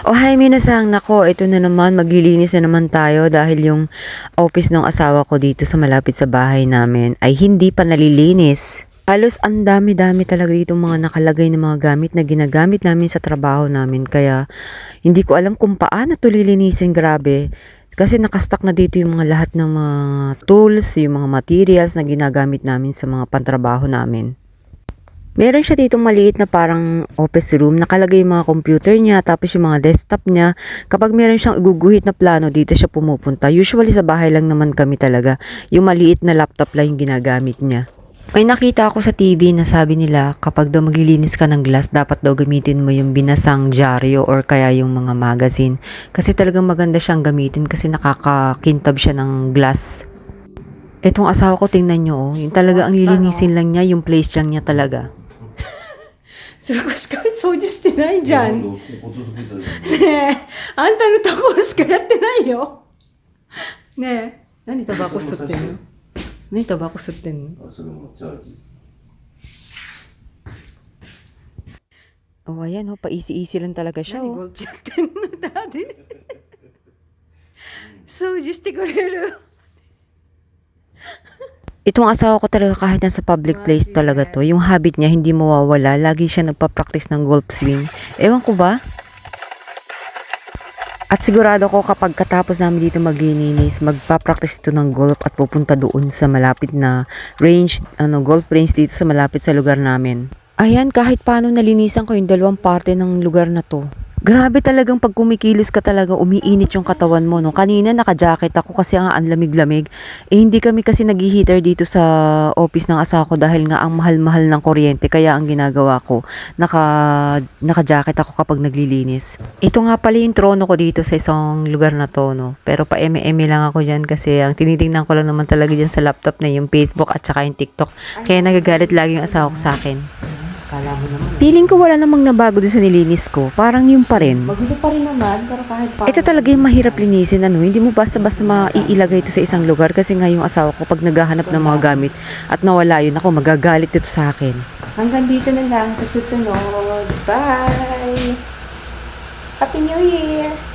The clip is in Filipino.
Oh, hi, minasang nako. Ito na naman, maglilinis na naman tayo dahil yung office ng asawa ko dito sa malapit sa bahay namin ay hindi pa nalilinis. Halos ang dami-dami talaga dito mga nakalagay na mga gamit na ginagamit namin sa trabaho namin. Kaya hindi ko alam kung paano to lilinisin, grabe. Kasi nakastock na dito yung mga lahat ng mga tools, yung mga materials na ginagamit namin sa mga pantrabaho namin. Meron siya dito maliit na parang office room, nakalagay yung mga computer niya, tapos yung mga desktop niya. Kapag meron siyang iguguhit na plano, dito siya pumupunta. Usually sa bahay lang naman kami talaga. Yung maliit na laptop lang yung ginagamit niya. May nakita ako sa TV na sabi nila kapag daw maglilinis ka ng glass, dapat daw gamitin mo yung binasang dyaryo or kaya yung mga magazine. Kasi talagang maganda siyang gamitin kasi nakakakintab siya ng glass. Etong asawa ko, tingnan nyo, oh. Yung talaga ang lilinisin lang niya, yung place lang niya talaga. 過ごし会掃除してないじゃん。ねえ、あんたのところしかやってないよ。ねえ、何タバコ吸ってんの？何タバコ吸ってんの？あそれもチャージ。Oh, ayan, oh. Paisi-isi lang talaga siya, 何 oh. ゴルフやってんの？ダディ掃除してくれる Itong asawa ko talaga kahit nasa public place talaga to, yung habit niya hindi mawawala. Lagi siya nagpa-practice ng golf swing. Ewan ko ba? At sigurado ko kapag katapos namin dito maglilinis, magpa-practice ito ng golf at pupunta doon sa malapit na range, ano, golf range dito sa malapit sa lugar namin. Ayan, kahit paano nalinisan ko yung dalawang parte ng lugar na to. Grabe talagang pag kumikilos ka talaga, umiinit yung katawan mo. No? Kanina naka-jacket ako kasi nga ang lamig-lamig. Eh hindi kami kasi nag-heater dito sa office ng asawa ko dahil nga ang mahal-mahal ng kuryente. Kaya ang ginagawa ko, naka, naka-jacket ako kapag naglilinis. Ito nga pala yung trono ko dito sa isang lugar na to. No? Pero pa eme lang ako dyan kasi ang tinitingnan ko lang naman talaga dyan sa laptop na yung Facebook at saka yung TikTok. Kaya nagagalit lagi yung asawa ko sa akin. Kala mo naman. Feeling ko wala namang nabago doon sa nilinis ko. Parang yung pa rin. Magulo pa rin naman, pero kahit pa. Ito talaga yung mahirap linisin, ano, hindi mo basta-basta maiilagay ito sa isang lugar kasi nga yung asawa ko pag naghahanap ng mga gamit at nawala yun, ako magagalit ito sa akin. Hanggang dito na lang sa susunod. Bye! Happy New Year!